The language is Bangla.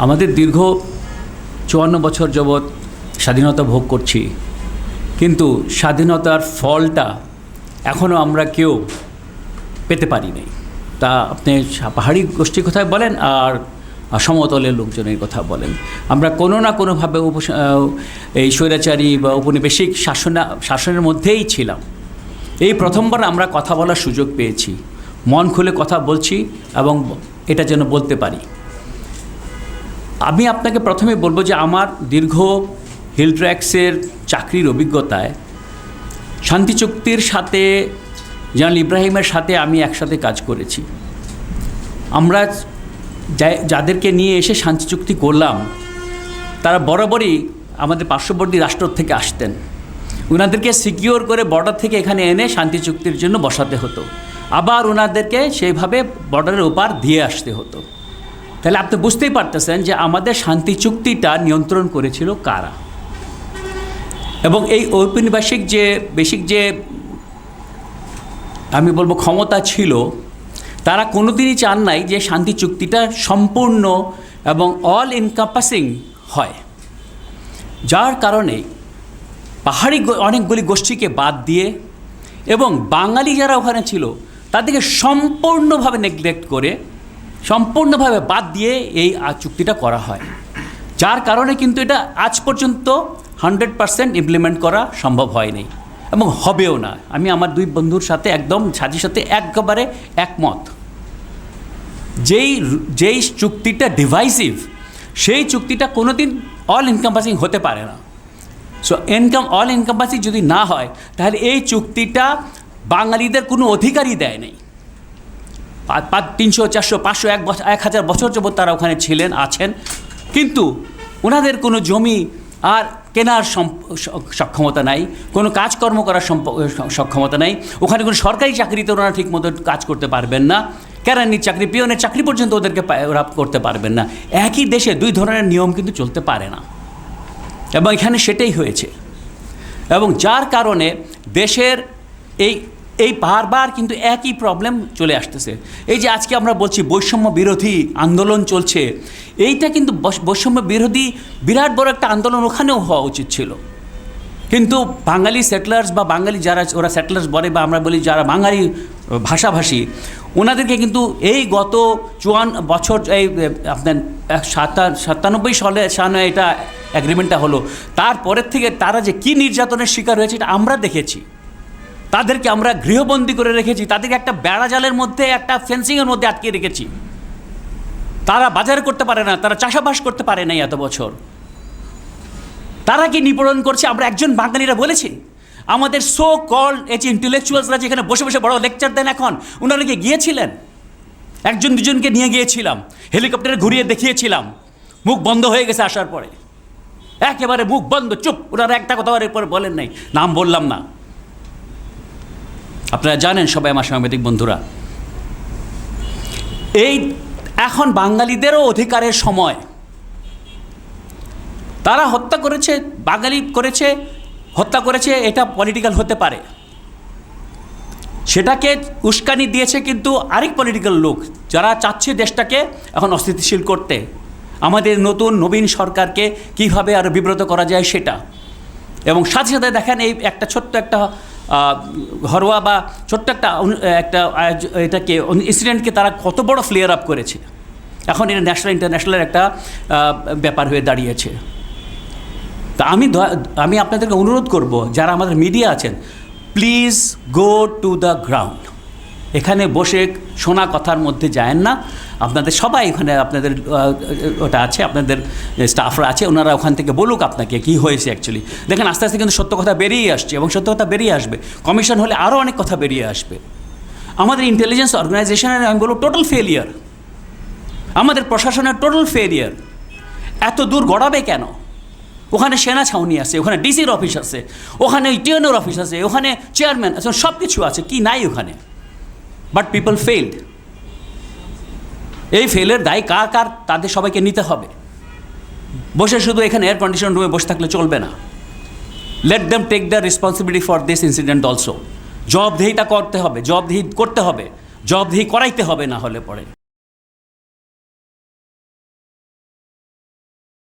আমাদের দীর্ঘ চুয়ান্ন বছর যাবৎ স্বাধীনতা ভোগ করছি। কিন্তু স্বাধীনতার ফলটা এখনও আমরা কেউ পেতে পারিনি। তা আপনি পাহাড়ি গোষ্ঠীর কথায় বলেন আর সমতলের লোকজনের কথা বলেন। আমরা কোনো না কোনোভাবে আহ, এই স্বৈরাচারী বা ঔপনিবেশিক শাসন শাসনের মধ্যেই ছিলাম। এই প্রথমবার আমরা কথা বলার সুযোগ পেয়েছি। মন খুলে কথা বলছি এবং এটা যেন বলতে পারি। আমি আপনাকে প্রথমে বলব যে আমার দীর্ঘ হিল ট্র্যাক্সের চাকরির অভিজ্ঞতায় শান্তি চুক্তির সাথে জানাল ইব্রাহিমের সাথে আমি একসাথে কাজ করেছি। আমরা যাদেরকে নিয়ে এসে শান্তি চুক্তি করলাম, তারা বরাবরই আমাদের পার্শ্ববর্তী রাষ্ট্র থেকে আসতেন। ওনাদেরকে সিকিওর করে বর্ডার থেকে এখানে এনে শান্তি চুক্তির জন্য বসাতে হতো। আবার ওনাদেরকে সেইভাবে বর্ডারের ওপার দিয়ে আসতে হতো। তাহলে আপনি বুঝতেই পারতেছেন যে আমাদের শান্তি চুক্তিটা নিয়ন্ত্রণ করেছিল কারা? এবং এই ঔপনিবেশিক যে বেসিক যে আমি বলব ক্ষমতা ছিল, তারা কোনোদিনই চান নাই যে শান্তি চুক্তিটা সম্পূর্ণ এবং অল এনকাম্পাসিং হয়। যার কারণে পাহাড়ি অনেকগুলি গোষ্ঠীকে বাদ দিয়ে এবং বাঙালি যারা ওখানে ছিল, তাদেরকে সম্পূর্ণভাবে নেগলেক্ট করে সম্পূর্ণভাবে বাদ দিয়ে এই চুক্তিটা করা হয়। যার কারণে কিন্তু এটা আজ পর্যন্ত হান্ড্রেড পারসেন্ট ইমপ্লিমেন্ট করা সম্ভব হয়নি এবং হবেও না। আমি আমার দুই বন্ধুর সাথে একদম, সাজির সাথে একেবারে একমত। যেই যেই চুক্তিটা ডিভাইসিভ সেই চুক্তিটা কোনোদিন অল ইনকাম্পাসিং হতে পারে না। সো ইনকাম অল ইনকাম্পাসিং যদি না হয়, তাহলে এই চুক্তিটা বাঙালিদের কোনো অধিকারই দেয় নেই। তিনশো, চারশো, পাঁচশো, এক বছর এক হাজার বছর যাবত তারা ওখানে ছিলেন, আছেন। কিন্তু ওনাদের কোনো জমি আর কেনার সক্ষমতা নাই, কোনো কাজকর্ম করার সক্ষমতা নাই। ওখানে কোনো সরকারি চাকরিতে ওনারা ঠিক মতো কাজ করতে পারবেন না। কেরানির চাকরি পিয়নের চাকরি পর্যন্ত ওদেরকে ওরা করতে পারবেন না। একই দেশে দুই ধরনের নিয়ম কিন্তু চলতে পারে না। এবং এখানে সেটাই হয়েছে। এবং যার কারণে দেশের এই এই বারবার কিন্তু একই প্রবলেম চলে আসতেছে। এই যে আজকে আমরা বলছি বৈষম্য বিরোধী আন্দোলন চলছে, এইটা কিন্তু বৈষম্য বিরোধী বিরাট বড় একটা আন্দোলন ওখানেও হওয়া উচিত ছিল। কিন্তু বাঙালি সেটলার্স বা বাঙালি যারা, ওরা সেটলার্স বলে বা আমরা বলি যারা বাঙালি ভাষাভাষী, ওনাদেরকে কিন্তু এই গত চুয়ান, বছর এই আপনার সাতা- সাতানব্বই সালে সালে এটা অ্যাগ্রিমেন্টটা হলো। তারপরের থেকে তারা যে কী নির্যাতনের শিকার হয়েছে এটা আমরা দেখেছি। তাদেরকে আমরা গৃহবন্দী করে রেখেছি। তাদেরকে একটা বেড়া জালের মধ্যে, একটা ফেন্সিংয়ের মধ্যে আটকে রেখেছি। তারা বাজার করতে পারে না, তারা চাষাবাস করতে পারে নাই এত বছর। তারা কি নিপীড়ন করছে? আমরা একজন বাঙালিরা বলেছি। আমাদের সো কল এই যে ইন্টেলেকচুয়ালসরা যেখানে বসে বসে বড় লেকচার দেন এখন ওনারা কি গিয়েছিলেন? একজন দুজনকে নিয়ে গিয়েছিলাম। হেলিকপ্টারে ঘুরিয়ে দেখিয়েছিলাম। মুখ বন্ধ হয়ে গেছে আসার পরে। একেবারে মুখ বন্ধ, চুপ। ওনারা একটা কথা এরপরে বলেন নাই। নাম বললাম না। আপনারা জানেন সবাই আমার সাংবাদিক বন্ধুরা। এই এখন বাঙালিদেরও অধিকারের সময়। তারা হত্যা করেছে, বাঙালি করেছে, হত্যা করেছে, এটা পলিটিক্যাল হতে পারে। সেটাকে উস্কানি দিয়েছে কিন্তু আরেক পলিটিক্যাল লোক, যারা চাচ্ছে দেশটাকে এখন অস্থিতিশীল করতে। আমাদের নতুন নবীন সরকারকে কীভাবে আরও বিব্রত করা যায় সেটা। এবং সাথে সাথে দেখেন এই একটা ছোট্ট একটা ঘরোয়া বা ছোট্ট একটা একটা এটাকে ইনসিডেন্টকে তারা কত বড় ফ্লেয়ার আপ করেছে। এখন এটা ন্যাশনাল ইন্টারন্যাশনালের একটা ব্যাপার হয়ে দাঁড়িয়েছে। তা আমি আমি আপনাদেরকে অনুরোধ করব, যারা আমাদের মিডিয়া আছেন please go to the ground এখানে বসে শোনা কথার মধ্যে যায়েন না। আপনাদের সবাই ওখানে আপনাদের ওটা আছে, আপনাদের স্টাফরা আছে, ওনারা ওখান থেকে বলুক আপনাকে কি হয়েছে অ্যাকচুয়ালি দেখেন, আস্তে আস্তে কিন্তু সত্য কথা বেরিয়ে আসছে এবং সত্য কথা বেরিয়ে আসবে। কমিশন হলে আরও অনেক কথা বেরিয়ে আসবে। আমাদের ইন্টেলিজেন্স অর্গানাইজেশনের আমি বলব টোটাল ফেলিয়ার আমাদের প্রশাসনের টোটাল ফেলিয়ার এত দূর গড়াবে কেন? ওখানে সেনা ছাউনি আছে, ওখানে ডিসির অফিস আছে, ওখানে টিএনওর অফিস আছে, ওখানে চেয়ারম্যান আছে সব কিছু আছে, কি নাই ওখানে? বাট পিপল ফেইল্ড এই ফেলের দায় কার কার তাদের সবাইকে নিতে হবে। বসে শুধু এখানে এয়ার কন্ডিশন রুমে বসে থাকলে চলবে না। Let them take the responsibility for this incident also জবাবদেহিতা করতে হবে, জবাবদেহি করতে হবে। জবাবদেহি করাইতে হবে না হলে পরে।